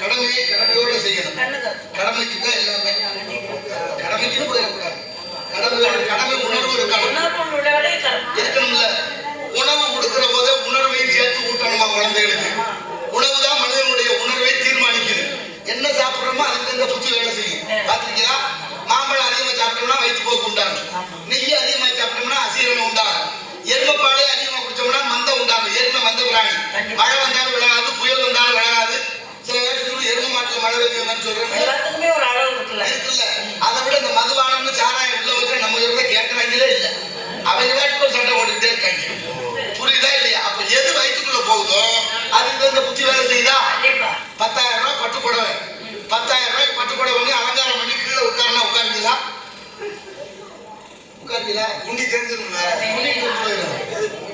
கடமையை கடமையோட செய்யணும். கடமைக்கு எல்லாமே. கடமைக்குன்னு போயிடக்கூடாது. கடமை உணர்வு இருக்கணும் இருக்கணும்ல. உணவு கொடுக்கிற போதே உணர்வையும் சேர்த்து ஊட்டணுமா குழந்தைகளுக்கு? உணவு தான் மனிதனுடைய உணர்வை தீர்மானிக்குது. என்ன சாப்பிட்றோமோ அதுக்கு புத்தி வேலை செய்யும். பாத்திருக்கீங்களா மாம்பழம் அதிகமா சாப்பிட்டோம்னா வயிற்று போக்கு உண்டாகும் நெய் அதிகமா சாப்பிட்டோம்னா அசீரணம் உண்டாகும். எருமைப்பாலே அதிகமாக குடிச்சோம்னா மந்தம் உண்டாகும். எருமை மந்த பிராணி மழை வந்தாலும் விளையாது புயல் வந்தாலும் விளையாது சில பேருக்கு எருமை மாட்டில் மழை வைக்கணும்னு சொல்றேன். எல்லாத்துக்குமே ஒரு அளவு இருக்குல்ல. அதை விட இந்த மதுவானம்னு சாராயம் உள்ள வச்சு நம்ம சொல்றத கேட்கறாங்களே இல்லை. அவங்க சண்டை ஓட்டுக்கிட்டே இருக்காங்க. துணி தெரிஞ்சிரும்ல துணி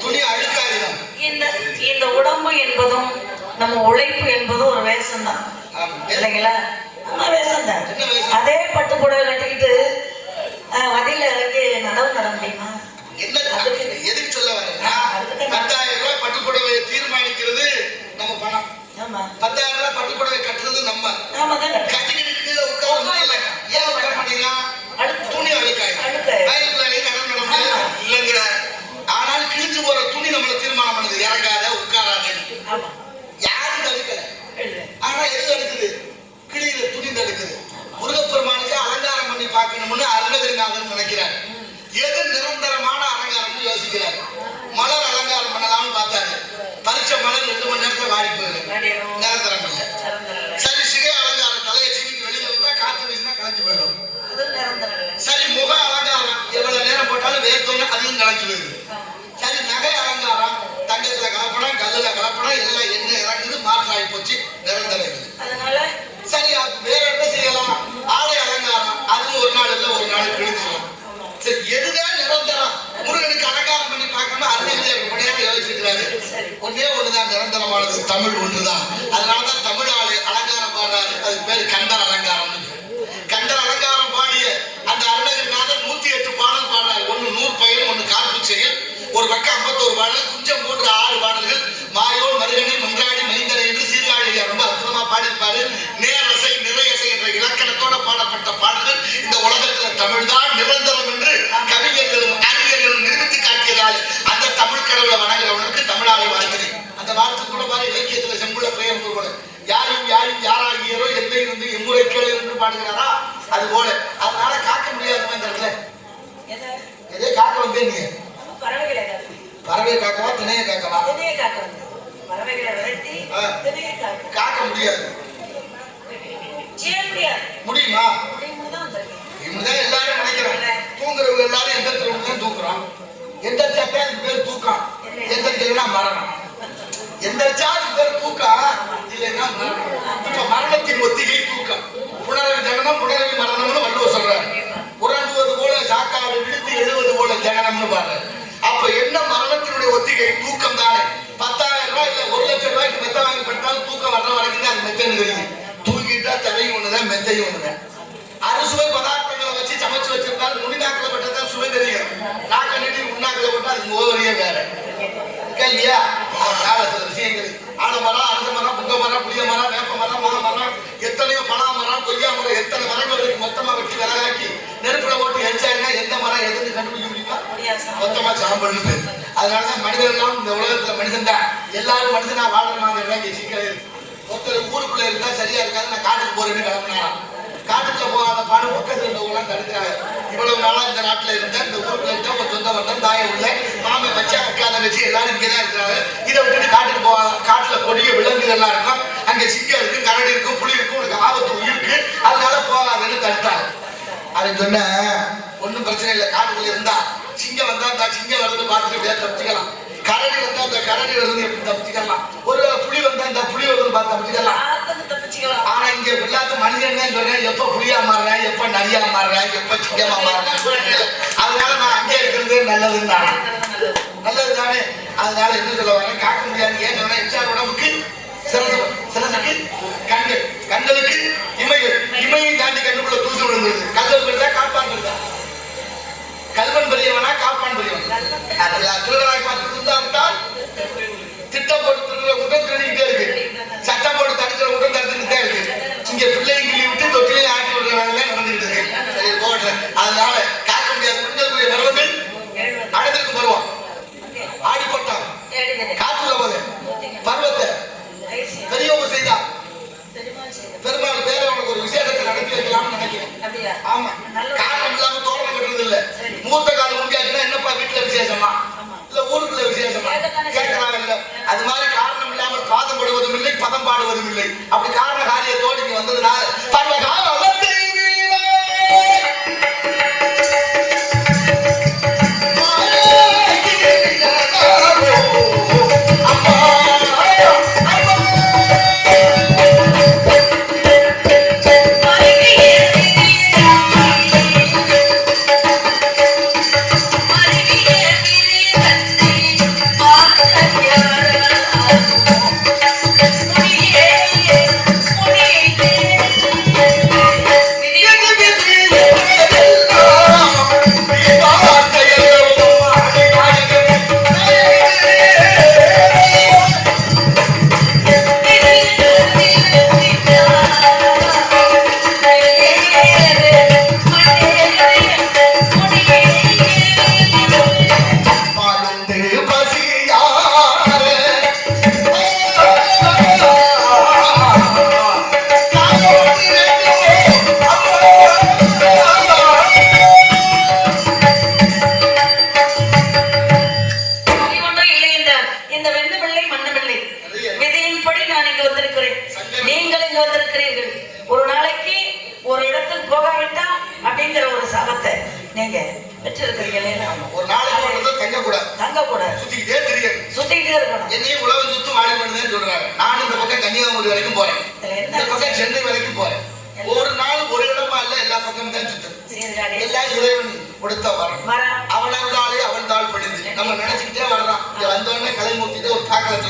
துணி அழுக்காயிடும் இந்த இந்த உடம்பு என்பதும் நம்ம உழைப்பு என்பதும் ஒரு வேஷம் தான் இல்லைங்களா? நம்ம வேஷம்? தான் அதே பட்டு புடவை கட்டிக்கிட்டு வண்டியில இறங்கி நடவு தர முடியுமா? எதுக்கு சொல்ல வரீங்கன்னா பத்தாயிரம் ரூபாய் பட்டு புடவை தீர்மானிக்கிறது நம்ம பத்தாயிரம் ரூபாய் பட்டு புடவை கட்டுறது நம்ம. கட்டிக்கிட்டு ஏன் பண்ணீங்கன்னா துணி அழுக்காய் அழுக்காய் எதை? காக்க வந்தே நீ? நம்ம பறவைகளை காக்கு. பறவையை காக்கவா திணையை காக்கவா காக்கு. முடியாது. முடியுமா. இப்படிதான் எல்லாரும் நினைக்கிறாங்க. தூங்குறவங்க எல்லாரும் எந்த திரும்ப தான் தூக்குறோம் எந்த சட்டை அதுக்கு பேர் தூக்கம் எந்த இல்லைன்னா மரணம். எந்த சார்ஜ் பேர் தூக்கம் இல்லைன்னா மரணம். இப்ப மரணத்தின் ஒத்திகை தூக்கம். புனரவி ஜனனம் புனரவி மரணம்னு பாரு அப்ப என்ன மரணத்தினுடைய ஒத்திகை? தூக்கம் தானே. பத்தாயிரம் ரூபாய் இல்ல ஒரு லட்சம் ரூபாய்க்கு மெத்த வாங்கி பட்டாலும் தூக்கம் வர்ற வரைக்கும் தான் அது மெத்தன்னு தெரியுது. தூங்கிட்டா தலையும் ஒண்ணுதான் மெத்தையும் ஒண்ணுதான். அறுசுவை பதார்த்தங்களை வச்சு சமைச்சு வச்சிருந்தால் நுனி நாக்கில பட்டதான் சுவை தெரியும். நாக்க நீட்டி உண்ணாக்கில் பட்டா அது முகவரியே வேற. இல்லையா? அதனால சில விஷயங்கள். ஆலமரம் அரச மரம் புங்க மரம் புளிய மரம் வேப்ப மரம் மா மரம் எத்தனையோ பலா மரம் கொய்யா மரம் எத்தனை மரங்கள் மொத்தமா வச்சு விலகாக்கி நெருப்புல போட்டு எரிச்சாங்கன்னா எந்த மரம் எதுன்னு கண்டுபிடிக்க முடியுமா. மொத்தமா சாம்பல்னு பேர் அதனாலதான் மனிதர் எல்லாம் இந்த உலகத்துல மனிதன் தான். எல்லாரும் மனுஷனா வாழணுமாங்கிறதா இங்க சிக்கல் இருக்கு. ஒருத்தர் ஊருக்குள்ள இருந்தா சரியா இருக்காது நான் காட்டுக்கு போறேன்னு கிளம்பினாராம் காட்டுக்குள்ள போகாத பாடு பக்கத்துல இருந்தவங்க தடுக்கிறாங்க. இவ்வளவு நாளா இந்த நாட்டுல இருந்த இந்த ஊருக்குள்ள இருந்த ஒரு சொந்த வந்தம் தாய உள்ள மாமி மச்சா அக்கா தங்கச்சி எல்லாரும் இங்கதான் இருக்கிறாங்க. இதை விட்டுட்டு காட்டுக்கு போகாத காட்டுல கொடிய விலங்குகள்லாம் இருக்கும். அங்க சிங்கம் இருக்கு கரடி இருக்கும் புலி இருக்கும் உனக்கு ஆபத்து உயிருக்கு. அதனால போகாதன்னு தடுத்தாங்க. அவன் சொன்ன ஒண்ணும் பிரச்சனை இல்லை. காட்டுக்குள்ள இருந்தா சிங்கம் வந்தா இந்த சிங்கம் வருது பார்த்துட்டு அப்படியே தப்பிச்சுக்கலாம். கரடி வந்தா இந்த கரடி வருது எப்படி தப்பிச்சுக்கலாம்? ஒரு புலி வந்தா இந்த புலி வருது பார்த்து தப்பிச்சுக்கலாம். ஆனா இங்க எல்லாத்துக்கும் மனிதன் தான் சொல்றேன் எப்ப புலியா மாறுறேன் எப்ப நரியா மாறுறேன் எப்ப சிங்கமா மாறுறேன் அதனால நான் அங்கே இருக்கிறது நல்லதுன்னு நல்லது. தானே அதனால என்ன சொல்ல வரேன்? காக்க முடியாது. ஏன் சொன்னா இன்சார் உடம்புக்கு பதம் பாடுவதும் இல்லை அப்படி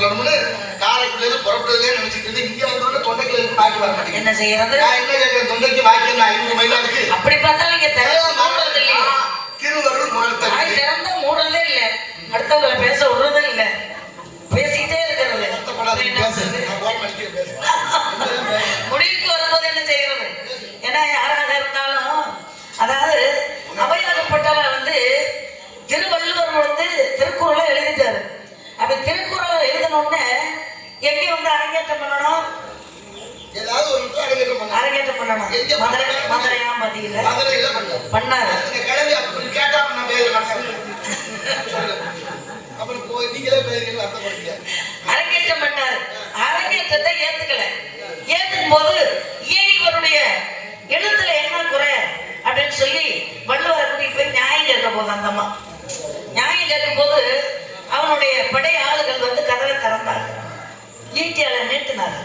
சொல்லணும்னு காரைக்குள்ள இருந்து புறப்பட்டதுலேயே நினைச்சிட்டு இருந்து இங்க வந்தோடனே தொண்டைக்குள்ள இருந்து பாக்கி வர மாட்டேங்குது. என்ன செய்யறது? நான் என்ன கேட்கிறேன் தொண்டைக்கு வாக்கி நான் ஐநூறு மைலா இருக்கு. அப்படி பார்த்தா நீங்க திறந்து இல்லையே திருவருள் வாய் முழத்தல் திறந்தா மூடுறதே இல்ல. அடுத்தவங்களை பேச விடுறதே இல்ல. பேசிக்கிட்டே இருக்கிறது. முடிவுக்கு வரும்போது என்ன செய்யறது? ஏன்னா யாராக இருந்தாலும் அதாவது அவையாகப்பட்டவ வந்து திருவள்ளுவர் வந்து திருக்குறளை எழுதிட்டாரு. அப்படி திருக்குறளை எங்க வந்து அரங்கேற்றம் பண்ணணும்? ஏதாவது ஒரு இடத்துல அரங்கேற்றம் பண்ணணும். மதுரை பண்ணணும்? மதுரையா மதியில மதுரையில பண்ணாங்க பண்ணாரு கிளவி அப்படி கேட்டா நான் பேர் அப்புறம் நீங்களே அர்த்தப்படுத்தீங்க அரங்கேற்றம் பண்ணாரு அரங்கேற்றத்தை ஏத்துக்கல ஏத்துக்கும் போது ஏன் இவருடைய எழுத்துல என்ன குறை அப்படின்னு சொல்லி வள்ளுவரை கூட்டிட்டு போய் நியாயம் கேட்க போது அந்த அம்மா நியாயம் கேட்கும் போது அவனுடைய படை ஆளுகள் வந்து கதவை திறந்தாங்க ஈட்டியால நீட்டினார்.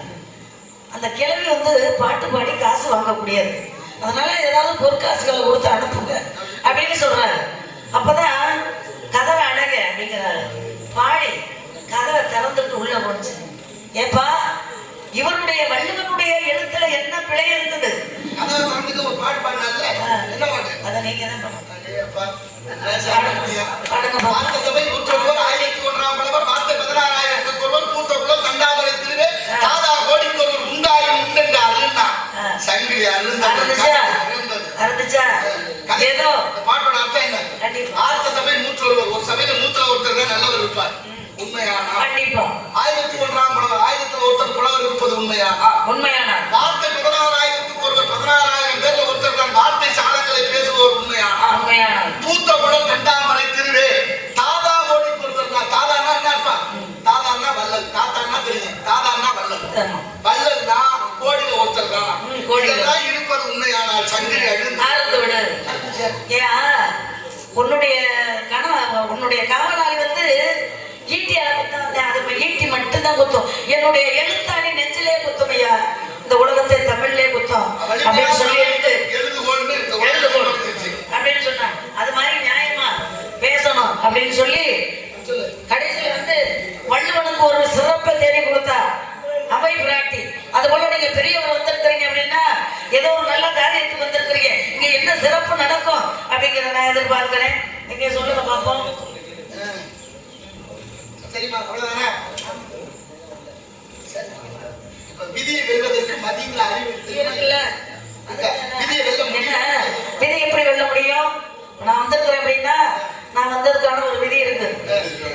அந்த கிழவி வந்து பாட்டு பாடி காசு வாங்கக்கூடியது அதனால ஏதாவது பொற்காசுகளை கொடுத்து அனுப்புங்க அப்படின்னு சொல்றாரு. அப்பதான் கதவை அடங்க அப்படிங்கிறாரு. பாடி கதவை திறந்துட்டு உள்ள போச்சு. ஏப்பா இவருடைய வள்ளுவனுடைய எழுத்துல என்ன பிழை இருந்தது? அதை நீங்க தான் பண்ணணும். அடேயப்பா, நான் சாப்பிட முடியாது. பாடுங்க பாப்போம். பார்த்த சபை நூற்றொருவர், ஆயிரத்தி ஒன்றாம் பலவர், பார்த்த பதினாறாயிரத்துக்கு ஒருவர், பூத்த குலம், தண்டாமரை திருவே, சாதா கோடிக்கு ஒருவர், உண்டாயும் உண்டென்று அருளினார். ஆ. அருந்தது. அருந்துச்சா ஏதோ? பாட்டோட அர்த்தம் என்ன? கண்டிப்பா. ஆர்த்த சபை நூற்றொருவர் ஒரு சபையில நூற்றுல ஒருத்தர் தான் நல்லவர் இருப்பார். உண்மையானா? கண்டிப்பா. ஆயிரத்தி ஒன்றாம் புலவர் ஆயிரத்துல ஒருத்தர் புலவர் இருப்பது உண்மையானா? உண்மையான? வார்த்தை பதினாறாயிரத்துக்கு ஒருவர் பதினாறாயிரம் பேர்ல ஒருத்தர் தான் வார்த்தை சாதங்களை பேசுபவர் உண்மையானா? உண்மையான? பூத்த குளம் ரெண்டாமலை திருவே தாதா ஓடி பொறுத்தா தாதான்னா என்ன இருப்பான் தாதான்னா வல்லல் தாத்தான்னா தெரியும் தாதான்னா வல்லல் இதெல்லாம் இருப்பது உண்மையானால் சங்கிலி அழுந்து விடு. ஏன் உன்னுடைய கணவ உன்னுடைய காவலாளி வந்து ஈட்டியால குத்தாத அது ஈட்டி மட்டும்தான் குத்தும். என்னுடைய எழுத்தாணி நெஞ்சிலே குத்தும் ஐயா. இந்த உலகத்தை தமிழ்லே குத்தும். அப்படின்னு இந்த எழுதுகோள். அப்படின்னு சொன்னாங்க அது மாதிரி நியாயமா பேசணும் அப்படின்னு சொல்லி சொல்லு. கடைசியில வந்து வள்ளுவனுக்கு ஒரு சிறப்பை தேடி கொடுத்தா அவை பிராட்டி அது போல நீங்க பெரியவர் வந்திருக்கிறீங்க அப்படின்னா ஏதோ ஒரு நல்ல காரியத்துக்கு வந்திருக்கிறீங்க இங்க என்ன சிறப்பு நடக்கும். அப்படிங்கிறத நான் எதிர்பார்க்கிறேன். நீங்க சொல்லுங்க பாப்போம். ஆ. சரிம்மா அவ்வளவுதானே? விதியை வெல்வதற்கு மதிங்கிற அறிவு? இருக்குல்ல. இருக்கா? விதியை வெல்ல முடியும். விதி எப்படி வெல்ல முடியும்? நான் வந்திருக்கிறேன் அப்படின்னா நான் வந்ததுக்கான ஒரு விதி இருக்கு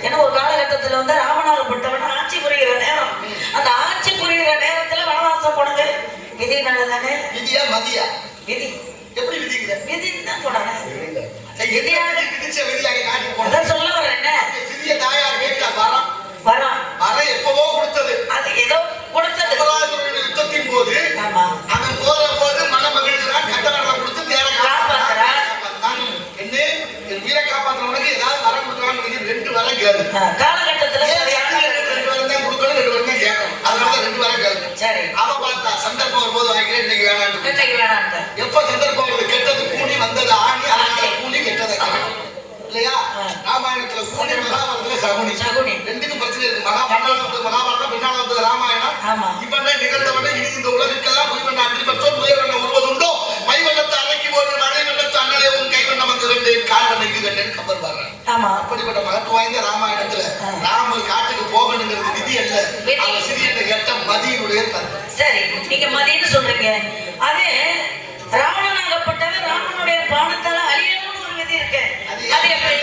ஏன்னா ஒரு காலகட்டத்துல வந்து ராமநாதப்பட்டவன் ஆட்சி புரிகிற நேரம். அந்த ஆட்சி புரிகிற நேரத்துல வனவாசம் போனது விதினால தானே விதியா மதியா? விதி. எப்படி விதிக்கிற விதி தான் போனாங்க விதியாக விதிச்ச விதியாக காட்டி அதான் சொல்ல வரேன் என்ன? சிறிய தாயார் கேட்டா வரம். வரோம். வரம் எப்பவோ கொடுத்தது. அது ஏதோ கொடுத்தது. யுத்தத்தின் போது ஆமா. அவன் போற போது மனமகிழ்கிறான் கட்டவரம் கொடுத்து தேர காப்பாத்துறான். என்ன? என் உயிரை காப்பாத்துறவனுக்கு ஏதாவது வரம் கொடுக்கலாம்னு ரெண்டு வரம் கேளு. எப்ப சந்தர்ப்பம் கெட்டது கூடி வந்தது ஆணி அதனால கூடி கெட்டதை. இல்லையா. ராமாயணத்துல கூடி மகாபாரதத்துல சகுனி சகுனி. ரெண்டுக்கும் பிரச்சனை இருக்கு மகாபாரதத்துல மகாபாரதம் பின்னால வந்தது ராமாயணம் ஆமா இவனே நிகழ்ந்தவனே இனி இந்த உலகத்துக்கெல்லாம் முய்வண்ண அன்றி பெற்றோர் முயவண்ண உருவதுண்டோ மைவண்ணத்தை அடக்கி போது மழை வெள்ளத்து அண்ணலே உன் கைவண்ணம் வந்து கண்டேன் கப்பர் வர்றேன் ஆமா அப்படிப்பட்ட மகத்துவம் வாய்ந்த ராமாயணத்துல. ராமர் காட்டுக்கு போகணுங்கிறது சரி நீங்க மதியம்னு சொல்றீங்க. அதே ராவணனாகப்பட்டவன் ராமனுடைய பானத்தால அழியணும்னு ஒரு விதி இருக்கு. அது எப்படி?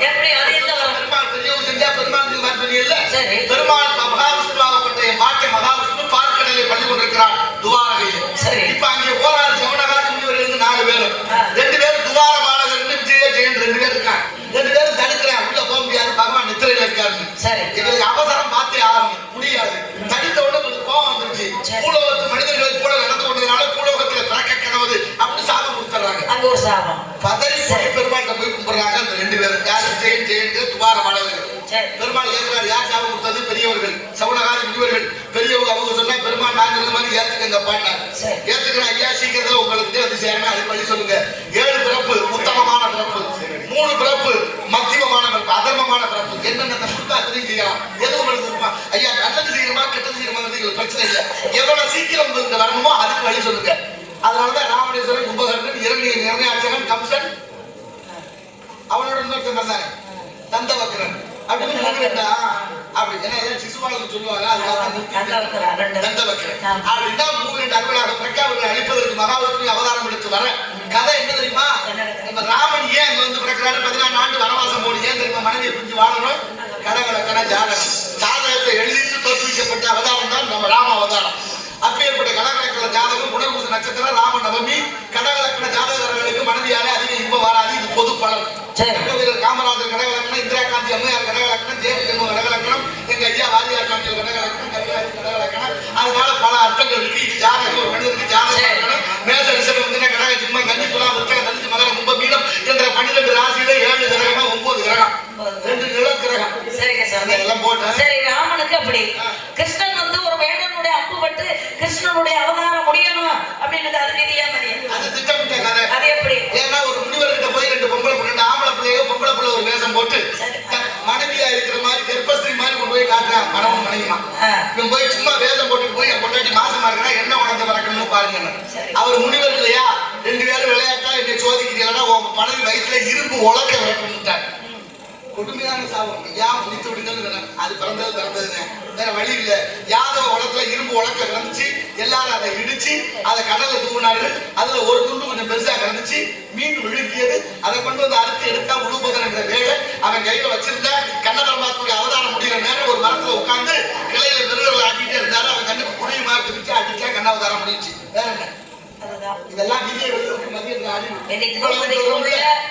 எப்படி? அது எந்த வரம்? பெருமாள் பெரியவர் செஞ்சா பெருமாள் சரி. பெருமாள் மகாவிஷ்ணுவாகப்பட்ட ஒரு சாபம் பதறி போய் பெருமாள்கிட்ட போய் கும்பிடுறாங்க. அந்த ரெண்டு பேரும். யாரு? ஜெயின் ஜெயின் துபார மாணவர்கள் பெருமாள் கேட்கிறார் யார் சாபம் கொடுத்தது? பெரியவர்கள். சவுனகாரி முனிவர்கள். பெரியவங்க அவங்க சொன்னா பெருமாள் நான் சொன்ன மாதிரி ஏத்துக்கங்க பாடினார் சரி. ஏத்துக்கிற ஐயா சீக்கிரத்துல உங்களுக்கு வந்து சேரணும் அது பள்ளி சொல்லுங்க. ஏழு பிறப்பு உத்தமமான பிறப்பு. மூணு பிறப்பு மத்தியமமான பிறப்பு அதர்மமான பிறப்பு. என்னென்ன கொடுத்தா அத்தனையும் செய்யலாம். எது உங்களுக்கு விருப்பம்? ஐயா நல்லது செய்யணுமா கெட்டது செய்யணுமா பிரச்சனை இல்லை. எவ்வளவு சீக்கிரம் உங்களுக்கு வரணுமோ அதுக்கு வழி சொல்லுங்க. அதனாலதான் ராமணேஸ்வரன் கும்பகர்ணன் இரணிய நிர்ணயாட்சகன் கம்சன். அவனோட இன்னொருத்தன் வந்தாங்க தந்தவக்கரன். அப்படின்னு மூணு. அப்படி. ஏன்னா ஏன் சிசுபாலன் சொல்லுவாங்க அதுக்காக தந்தவக்கரன். அப்படின்னா அருளாக பிரக்காவர்களை அழிப்பதற்கு மகாவிஷ்ணு அவதாரம் எடுத்து வர. கதை என்ன தெரியுமா? நம்ம ராமன் ஏன் அங்க வந்து பிறக்கிறாரு? பதினாறு ஆண்டு வனவாசம் போடு. ஏன் தெரியுமா? மனைவியை பிரிஞ்சு வாழணும். கடகலக்கண ஜாதகம். ஜாதகத்தை எழுதிட்டு தோற்றுவிக்கப்பட்ட அவதாரம் தான் நம்ம ராம அவதாரம். அப்பேற்பட்ட கடகலக்கண ஜாதகம் உணர்வு நட்சத்திரம் ராம நவமி கடகலக்கணம் தேவ ஜென்ம கடகலக்கணம் எங்க ஐயா வாரியார் காந்தியர் கடகலக்கணம் கடகலக்கணம் அதனால பல அர்த்தங்கள் இருக்கு. ஜாதகம் ஒரு மனிதனுக்கு ஜாதகம் இருக்கணும். மேச ரிஷபம் வந்து கடக சிம்மம் கன்னி துலா விருச்சக தனுசு மகரம் கும்ப மீனம் என்ற பன்னிரண்டு ராசியில ஏழு கிரகமா ஒன்பது கிரகம். ரெண்டு நில கிரகம். சரிங்க சாமி அதெல்லாம் போட்டு. சரி ராமனுக்கு அப்படி கிருஷ்ணன் வந்து ஒரு வேடனுடைய அம்பு பட்டு கிருஷ்ணனுடைய அவதாரம் முடியணும் அப்படின்னு அது நீதியா மதியம் அது திட்டமிட்ட கதை. அது எப்படி? ஏன்னா ஒரு முனிவர்கிட்ட போய் ஒரு வேஷம் போட்டு மனைவியா இருக்கிற மாதிரி கர்ப்பஸ்திரி மாதிரி கொண்டு போய் காட்டுறான் மனமும் மனைவிமா. இவன் போய் சும்மா வேஷம் போட்டுட்டு போய் என் பொண்டாட்டி மாசமா இருக்கிறா என்ன உணர்ந்து பறக்கணும்னு பாருங்க. அவர் முனிவர் இல்லையா ரெண்டு பேரும் விளையாட்டா என்னை சோதிக்கிறீங்களா உங்க மனைவி வயிற்றுல இரும்பு உலக்க விளக்கணுட்டார் கொடுமையான சாபம் ஐயா முடித்து விடுங்கள் அது பிறந்தது பிறந்ததுங்க வேற வழி இல்ல யாதவ உலகத்துல இரும்பு உலக்க கிடந்துச்சு எல்லாரும் அதை இடிச்சு அதை கடல்ல தூவினார்கள் அதுல ஒரு துண்டு கொஞ்சம் பெருசா கிடந்துச்சு மீன் விழுக்கியது அதை கொண்டு வந்து அறுத்து எடுத்தா உழுபதன் என்ற வேலை அவன் கையில வச்சிருந்தா கண்ணபரமாத்துடைய அவதாரம் முடிகிற நேரம் ஒரு மரத்துல உட்கார்ந்து கிளையில விருதுகளை ஆட்டிட்டே இருந்தாரு அவன் கண்ணுக்கு குடியுமா பிரிச்சு அடிச்சா கண்ணாவதாரம் முடிஞ்சுச்சு வேற என்ன இதெல்லாம் விதியை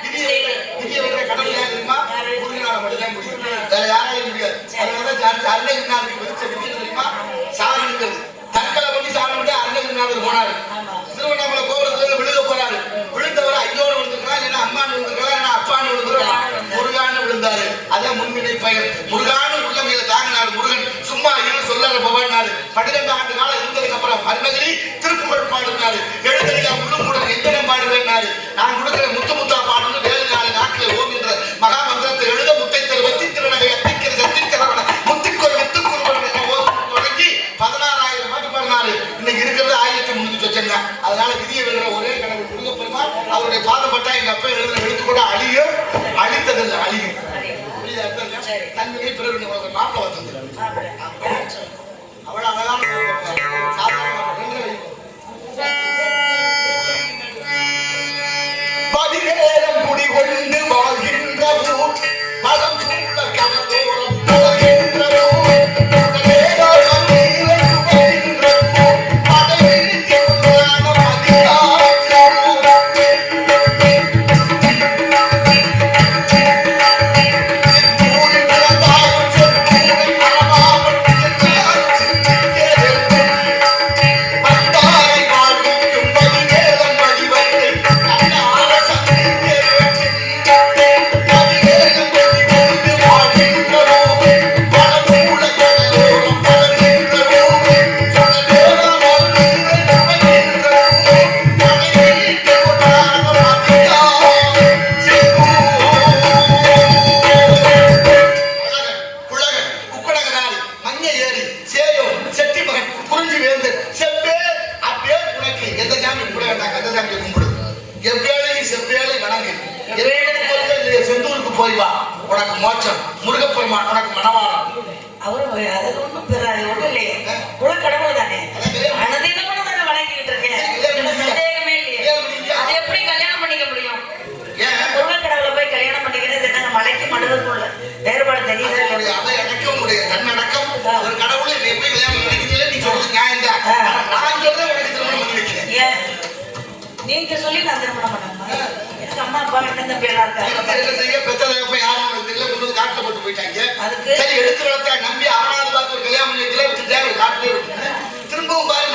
விதியை. விதியை வென்ற கடவுள் தெரியுமா யாரு? மட்டும்தான் முடியும் வேற யாராலையும் முடியாது. அதனால விதி தெரியுமா? தற்கொலை பண்ணி பண்ணி அருணகிரிநாதர் போனாரு. திருவண்ணாமலை கோபுரத்துல இருந்து விழுக போறாரு. விழுந்தவர் ஐயோடு விழுந்திருக்கலாம் இல்லைன்னா அம்மான்னு விழுந்திருக்கலாம் இல்லைன்னா அப்பான்னு விழுந்திருக்கலாம். முருகான்னு விழுந்தாரு. அதான் முன்வினை பயன். முருகான்னு உள்ளமையில தாங்கினாரு முருகன். சும்மா இவன் சொல்லாத பவன்னாரு. பன்னிரெண்டு ஆண்டு காலம் இருந்ததுக்கு அப்புறம் மருமகிரி திருக்குறள் பாடுனாரு. பிறகு உங்களுக்கு மாப்பிள வந்தது? அவ்வளவு அழகான மாப்பிள்ளை. சாதாரண கும்பிட சாமியை கும்பிடு. எவ்வேளையும் செவ்வேளை வணங்கு. எவ்வேளைக்கு போறியோ இல்லையோ, செந்தூருக்கு போய் வா. உனக்கு மோட்சம். முருகப்பெருமான் உனக்கு மனவாளம் அவரு அது ஒண்ணும் பெறாது ஒண்ணும் இல்லையே. குலக்கடவுள் தானே. அனதினமும் தானே வணங்கிட்டு இருக்கேன் சந்தேகமே இல்லையே. அது எப்படி கல்யாணம் பண்ணிக்க முடியும்? ஏன்? குலக்கடவுளை போய் கல்யாணம் பண்ணிக்கிறது என்னங்க மலைக்கு மனிதனுக்குள்ள வேறுபாடு அதனுடைய அதை அடக்கம் உடைய தன்னடக்கம். ஒரு கடவுளை நீ போய் கல்யாணம் பண்ணிக்கிறீங்களே நீ சொல்றது நியாயம் தான் நான் சொல்றேன் உனக்கு திருமணம் பண்ணி வைக்கிறேன். நீங்க சொல்லி நான் திருமணம் பண்ணணுமா எனக்கு அம்மா அப்பா அண்ணன் தம்பி எல்லாம் இருக்காங்க என்ன செய்ய பெத்ததை போய் யாரும் தெரியல கொண்டு வந்து காட்டுல போட்டு போயிட்டாங்க. அதுக்கு சரி எடுத்து வளர்த்தா நம்பி அவனாவது பார்த்து ஒரு கல்யாணம் பண்ணி வைக்கல வச்சுட்டா ஒரு காட்டுல விட்டுட்டேன் திரும்பவும் பாரு